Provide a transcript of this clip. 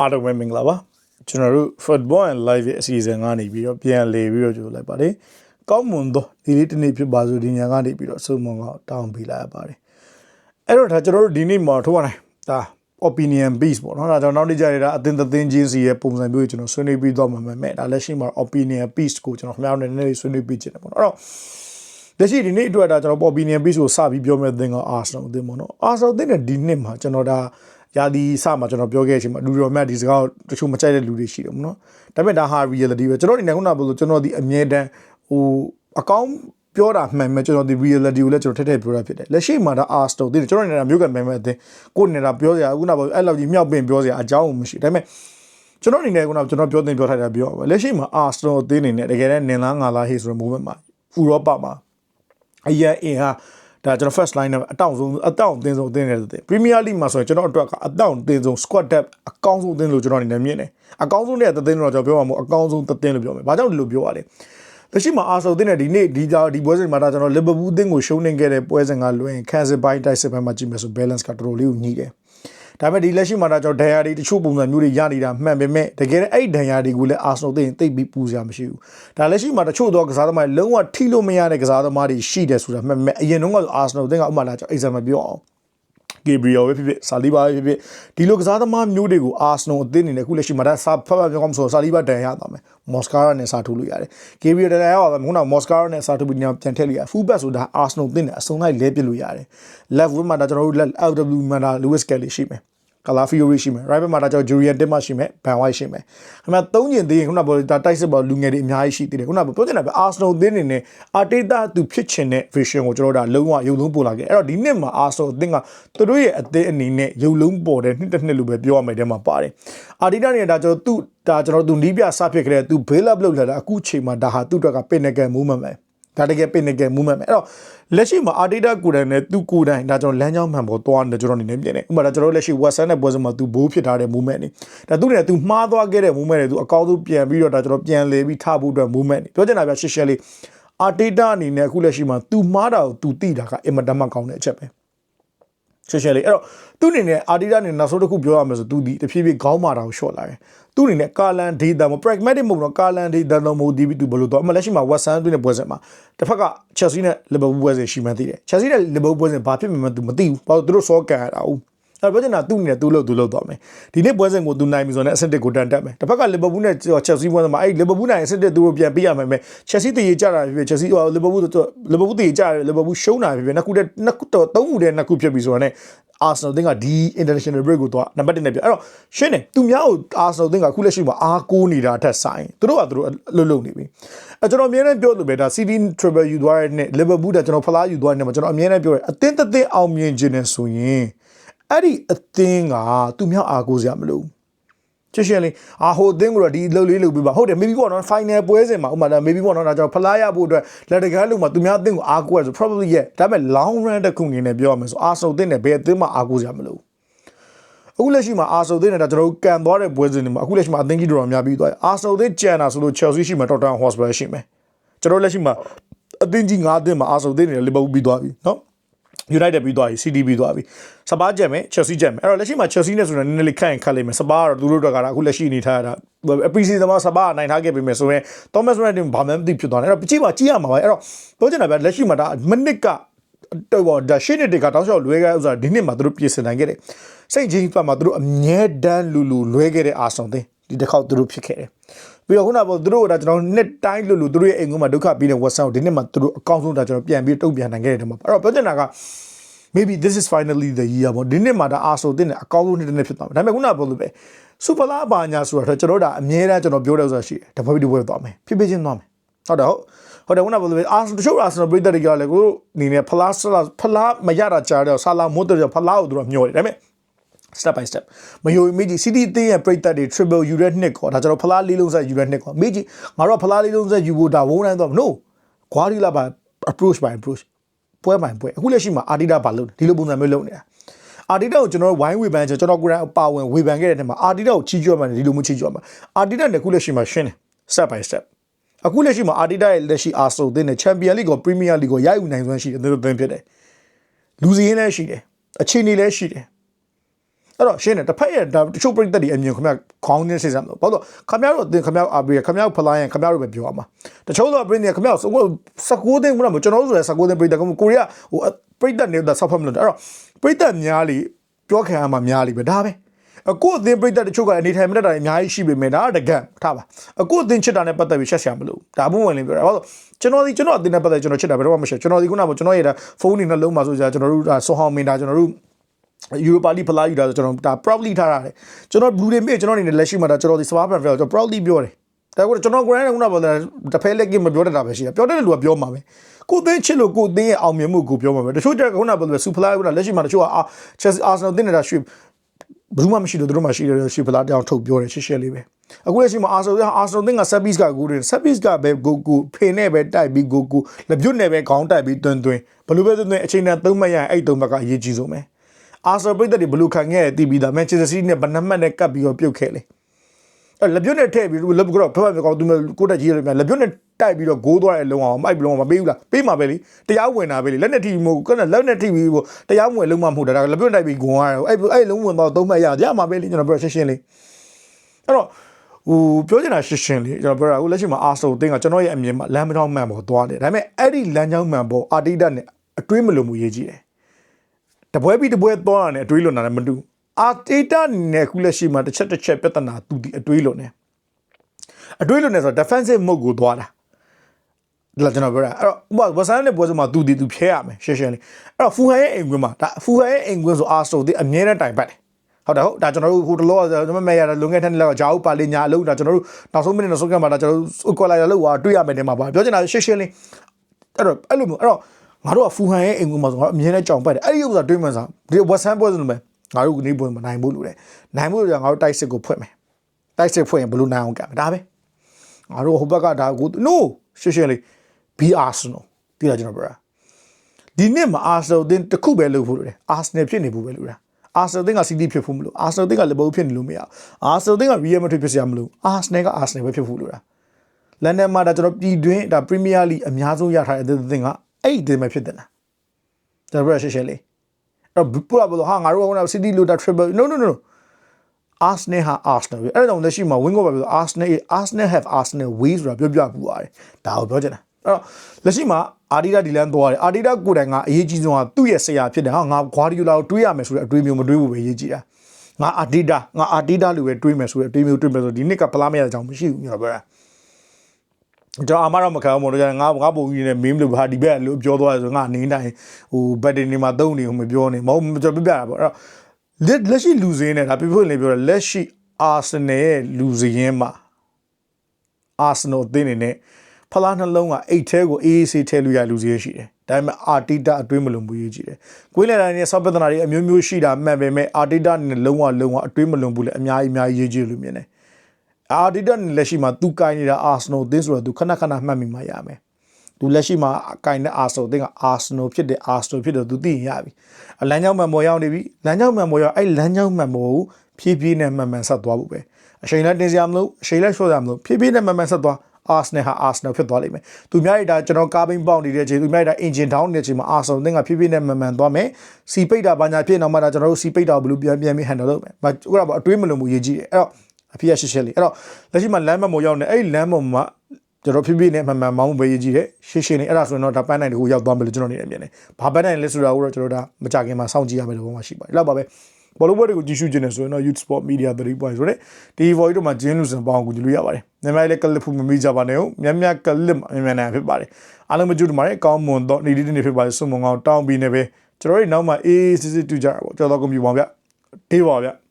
အားလုံးပဲမင်္ဂလာပါကျွန်တော်တို့ football and live ရဲ့အစီအစဉ်ကနေပြီးတော့ပြန်လေပြီးတော့ကြိုလိုက်ပါတယ်ကောင်းမွန်သောဒီလေးတစ်နေ့ဖြစ်ပါစို့ဒီညကနေပြီးတော့ဆုံးမကတောင်းပေးလိုက်ရပါတယ်အဲ့တော့ဒါကျွန်တော်တို့ဒီနေ့မှာထိုးရနိုင်ဒါ opinion base ပေါ့နော်ဒါကျွန်တော်နောက်နေ့ကြရတာအသင်သင်ချင်းစီရဲ့ပုံစံမျိုးကိုကျွန်တော်ဆွေးနွေးပြီးတော့မှာမဲ့ဒါလက်ရှိမှာ opinion base ကိုကျွန်တော်ခမောင်းနေနေဆွေးနွေးပြီးချင်တယ်ပေါ့နော်အဲ့တော့လက်ရှိဒီနေ့အတွက်ဒါကျွန်တော် opinion base ကိုစပြီးပြောမယ့်အသင်းက Arsenal အသင်းပေါ့နော် Arsenal အသင်းနဲ့ဒီနှစ်မှာကျွန်တော်ဒါ ရာဒီစမှာကျွန်တော်ပြောခဲ့တဲ့အချိန်မှာလူတော်မြတ်ဒီစကားကိုတချို့မကြိုက်တဲ့လူတွေရှိတယ်ပေါ့နော်ဒါပေမဲ့ဒါဟာ reality ပဲကျွန်တော်ဒီနေ့ခုနကပြောလို့ကျွန်တော်ဒီအမြဲတမ်းဟိုအကောင်းပြောတာမှန်မယ်ကျွန်တော်ဒီ reality ကိုလည်းကျွန်တော်ထက်ထက်ပြောတာဖြစ်တယ်လက်ရှိမှာဒါ Arsenal ဒီကျွန်တော်နေတာမျိုးကမှန်မယ်အတင်းကိုယ်နေတာပြောစရာခုနကပြောအဲ့လောက်ကြီးမြောက်ပင်ပြောစရာအကြောင်းမရှိဒါပေမဲ့ကျွန်တော်အနေနဲ့ခုနကျွန်တော်ပြောတင်ပြောထားတာပြောပါလက်ရှိမှာ Arsenal အသင်းအနေနဲ့တကယ်တမ်းနင်လားငါလားဟေးဆိုတဲ့ moment မှာဥရောပမှာအရင်အင်ဟာ ဒါကျွန်တော် first line နဲ့အတောင့်ဆုံးအတောင့်အသင်းဆုံးအသင်းတွေတဲ့ Premier League မှာဆိုရင်ကျွန်တော်အတွက်ကအတောင့်အသင်းဆုံး squad depth အကောင်းဆုံးအသင်းလို့ကျွန်တော်အနေနဲ့မြင်တယ်အကောင်းဆုံးတဲ့သင်းတော့ကျွန်တော်ပြောမှာမဟုတ်အကောင်းဆုံးသင်းလို့ပြောမယ်ဘာကြောင့်ဒီလိုပြောရလဲလက်ရှိမှာအာဆယ်တင်းနဲ့ဒီနေ့ဒီကြဒီပွဲစဉ်မှာဒါကျွန်တော်လီဗာပူးအသင်းကိုရှုံးနေခဲ့တဲ့ပွဲစဉ်ကလွင်ခန်းစစ်ပိုင်းတိုက်စစ်ပိုင်းမှာကြည့်မယ်ဆို balance ကတော်တော်လေးကိုညှိတယ် ဒါပေမဲ့ဒီလက်ရှိမှာဒါကျွန်တော်ဒဏ်ရာတွေတချို့ပုံစံမျိုးတွေရနေတာမှန်ပေမဲ့တကယ်အဲ့ဒဏ်ရာတွေကိုလည်းအာဆယ်သိရင်တိတ်ပြီးပူစရာမရှိဘူးဒါလက်ရှိမှာတချို့သောကစားသမားတွေလုံးဝထိလို့မရတဲ့ကစားသမားတွေရှိတယ်ဆိုတာမှန်ပေမဲ့အရင်တုန်းကအာဆယ်သိကဥမာလာကျွန်တော် example ပြောအောင် ဂေဘရီယယ်ပဲဖြစ်ဖြစ်ဆာလီဘာပဲဖြစ်ဖြစ်ဒီလိုကစားသမားမျိုးတွေကိုအာဆနယ်အသင်းအနေနဲ့အခုလက်ရှိမှာဒါဆာဖတ်ဖတ်ပြောကောင်းဆိုဆာလီဘာတန်ရသွားမယ်မော်စကာရာနဲ့စာထိုးလို့ရတယ်ဂေဘရီယယ်တန်ရသွားမယ်ခုနမော်စကာရာနဲ့စာထိုးပြီးညပြန်ထည့်လို့ရဖူးဘက်ဆိုတာအာဆနယ်အသင်းနဲ့အစုံလိုက်လဲပစ်လို့ရတယ် left wing မှာဒါကျွန်တော်တို့ LW မှာဒါ Lewis Kelly ရှိမယ် ကလာဖီယိုရီရှိမယ် right back မှာဒါကြောင့် Julian Timber ရှိမယ် Van White ရှိမယ်ခင်ဗျာသုံးကျင်သေးရင်ခုနကပြောဒါတိုက်စစ်ပေါ်လူငယ်တွေအများကြီးရှိသေးတယ်ခုနကပြောချင်တာပဲ Arsenal အသင်းနေနဲ့ Arteta သူဖြစ်ချင်တဲ့ vision ကိုကျွန်တော်တို့ဒါလုံးဝရုပ်လုံးပို့လာခဲ့အဲ့တော့ဒီနှစ်မှာ Arsenal အသင်းကသူတို့ရဲ့အသင်းအနေနဲ့ရုပ်လုံးပေါ်တဲ့နှစ်တစ်နှစ်လို့ပဲပြောရမယ်တဲ့မှာပါတယ် Arteta နဲ့ဒါကျွန်တော်သူ့ဒါကျွန်တော်တို့နီးပြစဖြစ်ခဲ့တဲ့သူ bail up လုပ်လာတာအခုချိန်မှာဒါဟာသူ့အတွက်က pinnacle movement ပဲ ဒါတကယ် pinnacle movement ပဲအဲ့တော့လက်ရှိမှာ Arteta ကိုယ်တိုင်နဲ့သူကိုယ်တိုင်ဒါကျွန်တော်လမ်းကြောင်းမှန်ပေါ်သွားတယ်ကျွန်တော်အနေနဲ့မြင်တယ်ဥပမာဒါကျွန်တော်လက်ရှိ Western နဲ့ပွဲစမှာသူဘိုးဖြစ်ထားတဲ့ movement နေဒါသူနဲ့သူမှားသွားခဲ့တဲ့ movement တွေသူအကောင်းဆုံးပြန်ပြီးတော့ဒါကျွန်တော်ပြန်လေပြီးထားဖို့အတွက် movement နေပြောချင်တာပြရှင်းရှင်းလေး Arteta အနေနဲ့အခုလက်ရှိမှာသူမှားတာကိုသူသိတာကအင်မတန်မှကောင်းတဲ့အချက်ပဲ ရှင်းရှင်းလေးအဲ့တော့သူအနေနဲ့အာဒီတာနဲ့နောက်ဆုံးတစ်ခုပြောရမယ်ဆိုသူဒီတဖြည်းဖြည်းခေါင်းမာတာကိုရှော့လာတယ်သူအနေနဲ့ကာလန်ဒေတာမ pragmatic မဟုတ်တော့ကာလန်ဒေတာတော့မဟုတ်ဒီပြီးသူဘယ်လိုတော့အမလက်ရှိမှာ West Ham တွင်းနဲ့ပွဲစဉ်မှာတစ်ဖက်က Chelsea နဲ့ Liverpool ပွဲစဉ်ရှိမှန်းသိတယ် Chelsea နဲ့ Liverpool ပွဲစဉ်ဘာဖြစ်မှန်းသူမသိဘူးဘာလို့သူတို့စောကန်ရတာဟုတ် အဲ့ပြောချင်တာသူ့အနေနဲ့သူ့လို့သူ့လို့သွားမယ်ဒီနေ့ပွဲစဉ်ကိုသူနိုင်ပြီဆိုတော့အဆင့်တစ်ကိုတန်တက်မယ်တစ်ဖက်က Liverpool နဲ့ Chelsea ပွဲစဉ်မှာအဲ့ Liverpool နိုင်အဆင့်တစ်သူတို့ပြန်ပေးရမယ်မယ် Chelsea တည်ရကြတာဖြစ်ဖြစ် Chelsea Liverpool Liverpool တည်ရကြတယ် Liverpool ရှုံးတာဖြစ်ဖြစ်နှစ်ခုတည်းနှစ်ခုတော့သုံးခုတည်းနှစ်ခုဖြစ်ပြီဆိုတော့ ਨੇ Arsenal တင်းကဒီ international break ကိုသွားနံပါတ်1နဲ့ပြအဲ့တော့ရှင်းတယ်သူများကို Arsenal တင်းကအခုလက်ရှိမှာအားကိုးနေတာအထက်ဆိုင်သူတို့ကသူတို့လှုပ်လှုပ်နေပြီအဲကျွန်တော်အမြဲတမ်းပြောလို့ပဲဒါ CD Triple ယူသွားတဲ့နဲ့ Liverpool ကကျွန်တော်ဖလားယူသွားတဲ့နဲ့မှာကျွန်တော်အမြဲတမ်းပြောတယ်အသင်းတစ်သင်းအောင်မြင်ခြင်းနဲ့ဆိုရင် အဲ့ဒီအသင်းကသူများအားကိုးစရာမလိုချစ်ရှင်လေးအာဟိုအသင်းကိုတော့ဒီလှုပ်လေးလှုပ်ပြီးပါဟုတ်တယ် maybe ပေါ့နော် final ပွဲစဉ်မှာဥမာဒါ maybe ပေါ့နော်ဒါကြောင့်ဖလားရဖို့အတွက်လက်တကန်းလုံးမှာသူများအသင်းကိုအားကိုးရဆို probably yeah ဒါပေမဲ့ long run တစ်ခုအနေနဲ့ပြောရမယ်ဆို Arsenal အသင်းနဲ့ဘယ်အသင်းမှအားကိုးစရာမလိုအခုလက်ရှိမှာ Arsenal အသင်းနဲ့ဒါကျွန်တော်တို့ကန်သွားတဲ့ပွဲစဉ်တွေမှာအခုလက်ရှိမှာအသင်းကြီးတော်တော်များပြီးသွားတယ် Arsenal အသင်းကျန်တာဆိုလို့ Chelsea ရှိမှာ Tottenham Hotspur ရှိမယ်ကျွန်တော်လက်ရှိမှာအသင်းကြီး၅အသင်းမှာ Arsenal အသင်းနဲ့ Liverpool ပြီးသွားပြီနော် United ပြီးသွားပြီ City ပြီးသွားပြီစပါးကြက်မယ် Chelsea ကြက်မယ်အဲ့တော့လက်ရှိမှာ Chelsea နဲ့ဆိုတော့နည်းနည်းလေးခန့်ရင်ခတ်လိမ့်မယ်စပါးကတော့သူတို့တော့ကအခုလက်ရှိအနေထားတာ PC သမားစပါးနိုင်ထားခဲ့ပြီမယ်ဆိုရင် Thomas Muller တင်ဘာမှမသိဖြစ်သွားတယ်အဲ့တော့ကြည့်ပါကြည့်ရမှာပါအဲ့တော့ပြောချင်တာဗျလက်ရှိမှာဒါမိနစ်ကတော့ဒါရှင်းနေတဲ့ကတောက်လျှောက်လွဲခဲ့ဥစားဒီနှစ်မှာသူတို့ပြင်ဆင်နိုင်ခဲ့တယ်စိတ်ကြီးပတ်မှာသူတို့အမြဲတမ်းလူလူလွဲခဲ့တဲ့အာဆန်တင် ဒီတစ်ခေါက်သူတို့ဖြစ်ခဲ့တယ်ပြီးတော့ခုနကပြောသူတို့ကဒါကျွန်တော်နှစ်တိုင်းလူလူသူတို့ရဲ့အိမ်ကမှာဒုက္ခပြီးတဲ့ WhatsApp ဒီနှစ်မှာသူတို့အကောင့်ဆုံးဒါကျွန်တော်ပြန်ပြီးတုံ့ပြန်နိုင်ခဲ့တယ်ဒီမှာအဲ့တော့ပြောချင်တာက maybe this is finally the year ပေါ့ဒီနှစ်မှာဒါအာဆိုတင်တဲ့အကောင်းဆုံးနှစ်တစ်နှစ်ဖြစ်သွားမယ်ဒါပေမဲ့ခုနကပြောလို့ပဲစူပါလာဘာညာဆိုတာကျွန်တော်တို့ဒါအမြဲတမ်းကျွန်တော်ပြောတယ်ဆိုတာရှိတယ်တပွဲပြီးတပွဲသွားမယ်ဖြစ်ဖြစ်ချင်းသွားမယ်ဟုတ်တယ်ဟုတ်ဟုတ်တယ်ခုနကပြောလို့ပဲအာတချို့အာဆနယ်ပရိသတ်တွေကလည်းကိုအနေနဲ့ဖလားဖလားမရတာကြားတော့ဆာလာမို့တော့ဖလားကိုသူတို့မျှော်တယ်ဒါပေမဲ့ step by step မယိုမီဂျီ city သေးရဲ့ပရိသတ်တွေ triple u တဲ့နှစ်ကောဒါကျွန်တော်ဖလားလေးလုံးဆက်ယူတဲ့နှစ်ကောမီဂျီငါတို့ဖလားလေးလုံးဆက်ယူဖို့ဒါဝုန်းတိုင်းတော့ no ကွာဒီလာပါ approach by approach ပွဲပိုင်ပွဲအခုလက်ရှိမှာအာဒီတာဘာလုပ်ဒီလိုပုံစံမျိုးလုပ်နေတာအာဒီတာကိုကျွန်တော်ဝိုင်းဝေဖန်ကျွန်တော်ကိုယ်တိုင်အပါဝင်ဝေဖန်ခဲ့တဲ့နေမှာအာဒီတာကိုချီးကျူးမှဒီလိုမျိုးချီးကျူးမှအာဒီတာနဲ့အခုလက်ရှိမှာရှင်းတယ် step by step အခုလက်ရှိမှာအာဒီတာရဲ့လက်ရှိအာဆိုတဲ့နဲ့ချန်ပီယံလိကိုပရီးမီးယားလိကိုရိုက်ယူနိုင်စွမ်းရှိတယ်သူတို့သင်ဖြစ်တယ်လူစီရင်းလည်းရှိတယ်အခြေအနေလည်းရှိတယ် အဲ့တော့ရှင်းတယ်တစ်ဖက်ရဲ့ဒါတချို့ပြိသက်တွေအမြင်ခင်ဗျခေါင်းနဲ့စိတ်ဆမ်းလို့ဘာလို့ခင်ဗျားတို့အတင်ခင်ဗျားအားပေးခင်ဗျားဖလိုင်းရင်ခင်ဗျားတို့ပဲပြောရမှာတချို့တော့ပြိသက်ခင်ဗျား19သိန်းမလားကျွန်တော်တို့ဆိုရင်19သိန်းပြိသက်ကိုကိုရီးယားဟိုပြိသက်နေတာဆောက်ဖတ်မလို့အဲ့တော့ပြိသက်များလီပြောခံရမှာများလီပဲဒါပဲအခုအသင်ပြိသက်တချို့ကအနေထိုင်မတတ်တာအများကြီးရှိပေမဲ့ဒါကတကန့်ထားပါအခုအသင်ချစ်တာနဲ့ပတ်သက်ပြီးရှက်ရှာမလို့ဒါဘုံဝင်လင်းပြောတာဘာလို့ကျွန်တော်ဒီကျွန်တော်အသင်နဲ့ပတ်သက်ကျွန်တော်ချစ်တာဘယ်တော့မှမရှိကျွန်တော်ဒီခုနကကျွန်တော်ရဲ့ဖုန်းနေနဲ့လုံးပါဆိုကြကျွန်တော်တို့ဒါဆောဟောင်းမင်ဒါကျွန်တော်တို့ ယူရိုပါလီဖလာယူတာဆိုကျွန်တော်ဒါ proudly ထားရတယ်ကျွန်တော် blue တွေမြေကျွန်တော်အနေနဲ့လက်ရှိမှာဒါကျွန်တော်ဒီ swap and fail ကျွန်တော် proudly ပြောတယ်ဒါကကျွန်တော် grand ကခုနကပြောတယ်တစ်ဖက်လက်ကမပြောတတ်တာပဲရှိတယ်ပြောတတ်တဲ့လူကပြောမှာပဲကိုသိန်းချစ်လို့ကိုသိန်းရဲ့အောင်မြင်မှုကိုပြောမှာပဲတချို့ကျခုနကပြောတယ် super fly ကလက်ရှိမှာတချို့က Chelsea Arsenal တင်နေတာရွှေဘယ်သူမှမရှိလို့တို့မှရှိတယ်ရွှေဖလားတောင်ထုတ်ပြောတယ်ရှစ်ရှက်လေးပဲအခုလက်ရှိမှာ Arsenal က Arsenal တင်က Sabis ကကိုတယ် Sabis ကပဲကိုကိုဖေနဲ့ပဲတိုက်ပြီးကိုကိုလက်ပြုတ်နဲ့ပဲခေါင်းတိုက်ပြီးတွင်တွင်ဘလို့ပဲတွင်တွင်အချိန်နဲ့သုံးမှတ်ရရင်အဲ့တုံးဘက်ကအရေးကြီးဆုံးပဲ အာဆာပိတ်တဲ့ဘလူးခံခဲ့တည်ပြီးသားမန်ချက်စတာစီးနဲ့ဗနမတ်နဲ့ကပ်ပြီးတော့ပြုတ်ခဲ့လေအဲ့လက်ပြုတ်နဲ့ထည့်ပြီးလက်ကတော့ဖက်ဖက်ကောင်သူကိုတက်ကြီးရမြန်လက်ပြုတ်နဲ့တိုက်ပြီးတော့ဂိုးသွားတဲ့လုံအောင်မိုက်ပြီးလုံးမပေးဘူးလားပေးမှာပဲလေတရားဝင်တာပဲလေလက်နဲ့ထိမို့ကနလက်နဲ့ထိပြီးဟိုတရားဝင်လုံးမမဟုတ်တာဒါလက်ပြုတ်တိုက်ပြီးဂုံရတယ်အဲ့အဲ့လုံးဝင်တော့သုံးမှတ်ရရမှာပဲလေကျွန်တော်ပြောရှင်းရှင်းလေးအဲ့တော့ဟိုပြောချင်တာရှင်းရှင်းလေးကျွန်တော်ပြောတာဟိုလက်ရှိမှာအာဆိုတင်းကကျွန်တော်ရဲ့အမြင်မှာလမ်းမတော်မှန်ပေါ်သွားတယ်ဒါပေမဲ့အဲ့ဒီလမ်းကြောင်းမှန်ပေါ်အာတိဒတ်နဲ့အတွေးမလို့မှုရေးကြည့်တယ် တပွဲပြီးတပွဲသွားတာနဲ့အတွေးလွန်တာနဲ့မတူအာတိဒတ်နဲ့ခုလက်ရှိမှာတစ်ချက်တစ်ချက်ပြဿနာတူဒီအတွေးလွန်နေအတွေးလွန်နေဆိုတော့ defensive mode ကိုသွားတာလာကျွန်တော်ပြောတာအဲ့တော့ဥပမာဝဆန်နဲ့ပွဲစမှာသူဒီသူဖျဲရမယ်ရှင်းရှင်းလေးအဲ့တော့ဖူဟန်ရဲ့အိမ်ကွင်းမှာဒါဖူဟန်ရဲ့အိမ်ကွင်းဆိုအာဆိုဒီအမြဲတမ်းတိုင်ပတ်တယ်ဟုတ်တယ်ဟုတ်ဒါကျွန်တော်တို့ဟိုတလောကျွန်တော်မဲရတာလွန်ခဲ့တဲ့နှစ်လောက်ကဂျာဦးပါလီညာအလုပ်ဒါကျွန်တော်တို့နောက်ဆုံးမိနစ်နောက်ဆုံးကမှဒါကျွန်တော်တို့ကော်လာရလို့ဟာတွေ့ရမယ်တင်မှာပါပြောချင်တာရှင်းရှင်းလေးအဲ့တော့အဲ့လိုမျိုးအဲ့တော့ ငါတို့ကဖူဟန်ရဲ့အိမ်ကွင်းမှာဆိုတော့အမြဲတမ်းကြောင်ပတ်တယ်အဲ့ဒီဥစ္စာတွေးမှန်းစားဒီဝဆန်ပွဲစလို့ပဲငါတို့ကနေပွဲမှာနိုင်ဖို့လိုတယ်နိုင်ဖို့ကြောင့်ငါတို့တိုက်စစ်ကိုဖွင့်မယ်တိုက်စစ်ဖွင့်ရင်ဘယ်လိုနိုင်အောင်ကဒါပဲငါတို့ဟိုဘက်ကဒါကို no ရှင်းရှင်းလေး be Arsenal တိလာကျွန်တော်ပြောတာဒီနှစ်မှာ Arsenal တင်တစ်ခုပဲလုပ်ဖို့လိုတယ် Arsenal ဖြစ်နေဖို့ပဲလိုတာ Arsenal တင်က City ဖြစ်ဖို့မလို့ Arsenal တင်က Liverpool ဖြစ်နေလို့မရ Arsenal တင်က Real Madrid ဖြစ်စရာမလို Arsenal က Arsenal ပဲဖြစ်ဖို့လိုတာလန်ဒန်မှာဒါကျွန်တော်ပြည်တွင်းဒါ Premier League အများဆုံးရထားတဲ့တင်က အဲ့ဒီတင်ပဲဖြစ်တယ်လားကျွန်တော်ပြောရှင်းရှင်းလေးအဲ့တော့ပူလာဘလို့ဟာငါတို့က City လို့ဒါ triple no no no Arsenal ဟာ Arsenal ပဲအဲ့ဒါကြောင့်လက်ရှိမှာ win goal ပဲပြော Arsenal Arsenal have Arsenal way ဆိုတာပြောပြပူပါတယ်ဒါကိုပြောချင်တာအဲ့တော့လက်ရှိမှာအာဒီတာဒီလန်သွားတယ်အာဒီတာကိုယ်တိုင်ကအရေးကြီးဆုံးကသူ့ရဲ့ဆရာဖြစ်တယ်ဟာငါဂွာဒီယိုလာကိုတွေးရမယ်ဆိုတဲ့အတွေးမျိုးမတွေးဘူးပဲရေးကြည့်တာငါအာဒီတာငါအာဒီတာလိုပဲတွေးမယ်ဆိုတဲ့အတွေးမျိုးတွေးမယ်ဆိုဒီနှစ်ကပလားမရတဲ့အကြောင်းမရှိဘူးညောပြောတာ ကျွန်တော်အမတော့မခံဘူးမို့လို့ငါငါပုံကြီးနဲ့မင်းလို့ဟာဒီဘက်လို့ပြောသွားတယ်ဆိုငါအနေတိုင်းဟိုဘက်တင်နေမှာတုံးနေဟိုမပြောနေမဟုတ်ကျွန်တော်ပြပြတာပေါ့အဲ့တော့လက်လက်ရှိလူစင်းနဲ့ဒါပြပြလေးပြောတယ်လက်ရှိအာဆင်နယ်ရဲ့လူစင်းမှာအာဆင်နယ်အသင်းနေနဲ့ဖလားနှလုံးကအိတ်ထဲကိုအေးအေးဆေးထဲလို့ရလူစည်းရှိတယ်။ဒါပေမဲ့အာတီတာအတွင်းမလုံးဘူးရေးကြည့်တယ်။ကွေးလန်တိုင်းနဲ့ဆော့ပဒနာတွေအမျိုးမျိုးရှိတာမှန်ပေမဲ့အာတီတာနဲ့လုံးဝလုံးဝအတွင်းမလုံးဘူးလေအများကြီးအများကြီးရေးကြည့်လို့မြင်တယ်။ အာတီတာနဲ့လက်ရှိမှာသူကိုင်းနေတာအာဆနိုသင်းဆိုတော့သူခဏခဏမှတ်မိမှရမယ်။သူလက်ရှိမှာကိုင်းတဲ့အာဆနိုသင်းကအာဆနိုဖြစ်တဲ့အာဆနိုဖြစ်တော့သူသိရင်ရပြီ။လမ်းကြောင်းမှန်ပေါ်ရောက်နေပြီ။လမ်းကြောင်းမှန်ပေါ်ရောက်အဲ့လမ်းကြောင်းမှန်ပေါ်ကိုဖြည်းဖြည်းနဲ့မှန်မှန်ဆက်သွားဖို့ပဲ။အချိန်နဲ့တင်စရာမလိုအချိန်နဲ့လျှော့စရာမလိုဖြည်းဖြည်းနဲ့မှန်မှန်ဆက်သွားအာဆနယ်ဟာအာဆနယ်ဖြစ်သွားလိမ့်မယ်။သူများရတာကျွန်တော်ကားဘင်းပေါက်နေတဲ့ချိန်သူများရတာအင်ဂျင်ဒေါင်းနေတဲ့ချိန်မှာအာဆနယ်ကဖြည်းဖြည်းနဲ့မှန်မှန်သွားမယ်။စီပိတ်တာဘာညာဖြစ်နေမှဒါကျွန်တော်တို့စီပိတ်တာဘယ်လိုပြန်ပြန်ပြီးဟန်တယ်လုပ်မယ်။ဘာဥက္ကဋ္ဌအတွေးမလုံးဘူးရေးကြည့်တယ်။အဲ့တော့ အဖေရရှစ်ရှစ်လေး။အဲ့တော့လက်ရှိမှာလမ်းမမောရောက်နေအဲ့ဒီလမ်းပေါ်မှာကျွန်တော်ဖြည်းဖြည်းနဲ့မှန်မှန်မောင်းပဲရေးကြည့်တယ်။ရှင်းရှင်းလေးအဲ့ဒါဆိုရင်တော့ဒါပန်းနိုင်တကူရောက်သွားမယ်လို့ကျွန်တော်နေနေမြင်တယ်။ဘာပန်းနိုင်လဲဆိုတာကိုတော့ကျွန်တော်ဒါမကြခင်မှာစောင့်ကြည့်ရမယ်လို့ပြောမှရှိပါတယ်။အဲ့လောက်ပါပဲ။ဘောလုံးပွဲတွေကိုကြည့်ရှုခြင်းနဲ့ဆိုရင်တော့ Youth Sport Media 3 point ဆိုတဲ့ဒီ voice တို့မှာဂျင်းလူစံပေါင်းကိုကြည့်လို့ရပါတယ်။မြန်မာလည်းကလစ်ဖူမမိကြပါနဲ့ဟုတ်။မြတ်မြတ်ကလစ်မြန်မြန်နိုင်ဖြစ်ပါတယ်။အားလုံးမကြည့်တို့မှာလည်းအကောင်းမွန်တော့နေဒီနေဖြစ်ပါတယ်စုံမုံအောင်တောင်းပြီးနေပဲကျွန်တော်တို့နောက်မှာအေးစစ်စစ်တူကြတာပေါ့။ကြောက်တော့ကွန်ပျူတာပါဗျ။အေးပါဗျ။